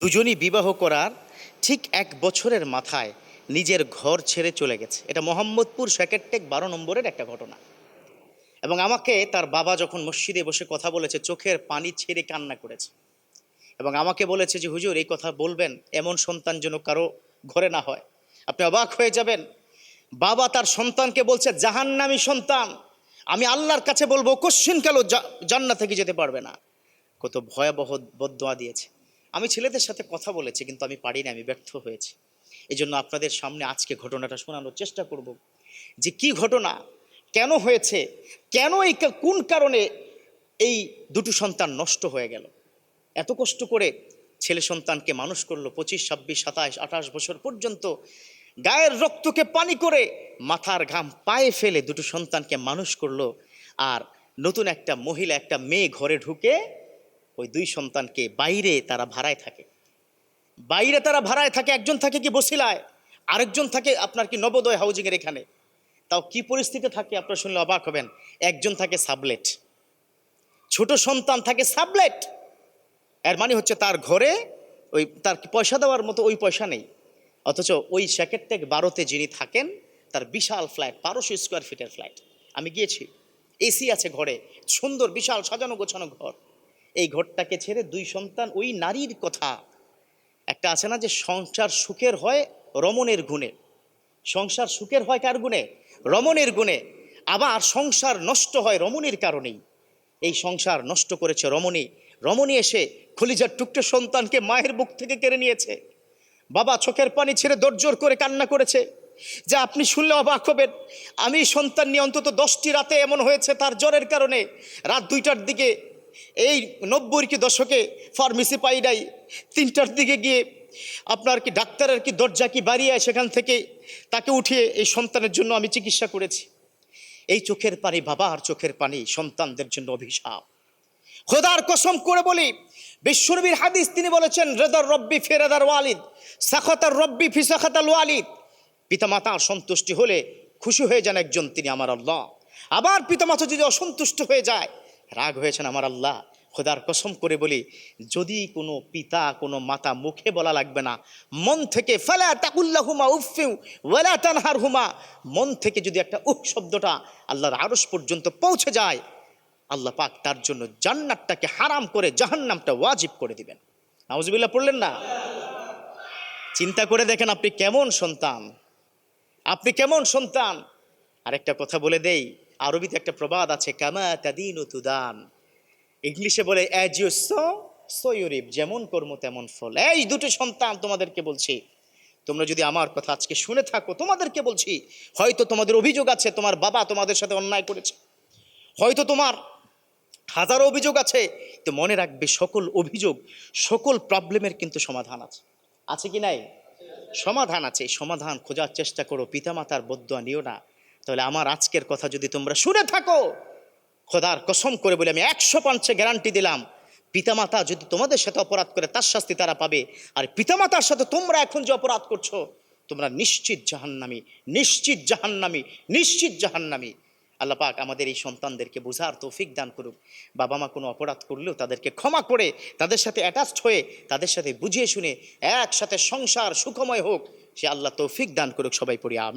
দুজনই বিবাহ করার ঠিক এক বছরের মাথায় নিজের ঘর ছেড়ে চলে গেছে। এটা মোহাম্মদপুর সেকেরটেক বারো নম্বরের একটা ঘটনা। এবং আমাকে তার বাবা যখন মসজিদে বসে কথা বলেছে, চোখের পানি ছেড়ে কান্না করেছে। এবং আমাকে বলেছে যে, হুজুর, এই কথা বলবেন, এমন সন্তান যেন কারও ঘরে না হয়। আপনি অবাক হয়ে যাবেন। বাবা তার সন্তানকে বলছে, জাহান্নামী সন্তান, আমি আল্লাহর কাছে বলব কোশ্চিন কেন জান্না থেকে যেতে পারবে না। কত ভয়াবহ বদোয়া দিয়েছে। আমি ছেলেদের সাথে কথা বলেছি, কিন্তু আমি পারিনি আমি ব্যর্থ হয়েছি। এই জন্য আপনাদের সামনে আজকে ঘটনাটা শোনানোর চেষ্টা করব যে কি ঘটনা, কেন হয়েছে, কেন এই কোন কারণে এই দুটো সন্তান নষ্ট হয়ে গেল? এত কষ্ট করে ছেলে সন্তানকে মানুষ করল পঁচিশ, ছাব্বিশ, সাতাশ, আঠাশ বছর পর্যন্ত, গায়ের রক্তকে পানি করে মাথার ঘাম পায়ে ফেলে দুটো সন্তানকে মানুষ করল, আর নতুন একটা মহিলা, একটা মেয়ে ঘরে ঢুকে ওই দুই সন্তানকে বাইরে তারা ভাড়ায় থাকে। বাইরে তারা ভাড়ায় থাকে, একজন থাকে কি বসিলায়, আরেকজন থাকে আপনার কি নবোদয় হাউজিংয়ের এখানে। তাও কি পরিস্থিতি থাকে আপনারা শুনলে অবাক হবেন। একজন থাকে সাবলেট ছোট সন্তান থাকে সাবলেট এর মানে হচ্ছে তার ঘরে ওই তার পয়সা দেওয়ার মতো ওই পয়সা নেই। অথচ ওই সেকেটটেক বারোতে যিনি থাকেন, তার বিশাল ফ্ল্যাট বারোশো স্কোয়ার ফিটের ফ্ল্যাট আমি গিয়েছি এসি আছে ঘরে, সুন্দর, বিশাল সাজানো গোছানো ঘর। এই ঘরটাকে ছেড়ে দুই সন্তান ওই নারীর কথা। একটা আছে না যে সংসার সুখের হয় রমণের গুণে। সংসার সুখের হয় কার গুণে? রমণের গুণে। আবার সংসার নষ্ট হয় রমণীর কারণেই। এই সংসার নষ্ট করেছে রমণী। রমণী এসে খলিজার টুকটো সন্তানকে মায়ের বুক থেকে কেড়ে নিয়েছে। বাবা চোখের পানি ছেড়ে দরজোর করে কান্না করেছে। যে আপনি শুনলে অবাক হবেন। আমি সন্তান নিয়ে অন্তত দশটি রাতে এমন হয়েছে তার জ্বরের কারণে। রাত দুইটার দিকে এই নব্বই কি দশকে ফার্মেসি পাই নাই, তিনটার দিকে গিয়ে আপনার কি ডাক্তারের কি দরজা কি বাড়িয়ে সেখান থেকে তাকে উঠিয়ে এই সন্তানের জন্য আমি চিকিৎসা করেছি। এই চোখের পানি বাবা আর চোখের পানি, সন্তানদের জন্য অভিশাপ। খোদার কসম করে বলি, বিশ্বনবীর হাদিস তিনি বলেছেন, রেদার রব্বি ফেরাদার ওয়ালিদ, সাখাতার রব্বি ফি সাখাতাল ওয়ালিদ। পিতামাতার সন্তুষ্টি হলে খুশি হয়ে যান একজন তিনি আমার আল্লাহ। আবার পিতামাতা যদি অসন্তুষ্ট হয়ে যায় রাগ হয়েছেন আমার আল্লাহ। খোদার কসম করে বলি, যদি কোনো পিতা, কোনো মাতা মুখে বলা লাগবে না, মন থেকে ফালা তাকুল্লাহুমা উফিউ ওয়ালা তানহার হুমা মন থেকে যদি একটা উফ শব্দটা আল্লাহর আরস পর্যন্ত পৌঁছে যায়, আল্লাহ পাক তার জন্য জান্নাতটাকে হারাম করে জাহান্নামটা ওয়াজিব করে দিবেন। নাউজুবিল্লাহ, পড়লেন না? চিন্তা করে দেখেন আপনি কেমন সন্তান। আপনি কেমন সন্তান। আরেকটা কথা বলে দেই আরবিতে একটা প্রবাদ আছে, কামা তাদিন তুদান। ইংলিশে বলে as you sow so you reap যেমন কর্ম, তেমন ফল। এই দুটো সন্তান তোমাদেরকে বলছি, তোমরা যদি আমার কথা আজকে শুনে থাকো, তোমাদেরকে বলছি, হয়তো তোমাদের অভিযোগ আছে, তোমার বাবা তোমাদের সাথে অন্যায় করেছে। হয়তো তোমার হাজারো অভিযোগ আছে, তো মনে রাখবে সকল অভিযোগ, সকল প্রবলেমের কিন্তু সমাধান আছে। আছে কি নাই? সমাধান আছে। সমাধান খোঁজার চেষ্টা করো। পিতামাতার বদুয়া নিও না। তাহলে আমার আজকের কথা যদি তোমরা শুনে থাকো, খোদার কসম করে বলে আমি একশো পাঞ্চে গ্যারান্টি দিলাম, পিতামাতা যদি তোমাদের সাথে অপরাধ করে তার শাস্তি তারা পাবে, আর পিতামাতার সাথে তোমরা এখন যে অপরাধ করছ, তোমরা নিশ্চিত জাহান্নামি নিশ্চিত জাহান্নামি নিশ্চিত জাহান্নামি। আল্লাহ পাক আমাদের এই সন্তানদেরকে বোঝার তৌফিক দান করুক। বাবা মা কোনো অপরাধ করলেও তাদেরকে ক্ষমা করে, তাদের সাথে অ্যাটাচড হয়ে, তাদের সাথে বুঝিয়ে শুনে, একসাথে সংসার সুখময় হোক, সে আল্লাহ তৌফিক দান করুক সবাই পড়ি আমে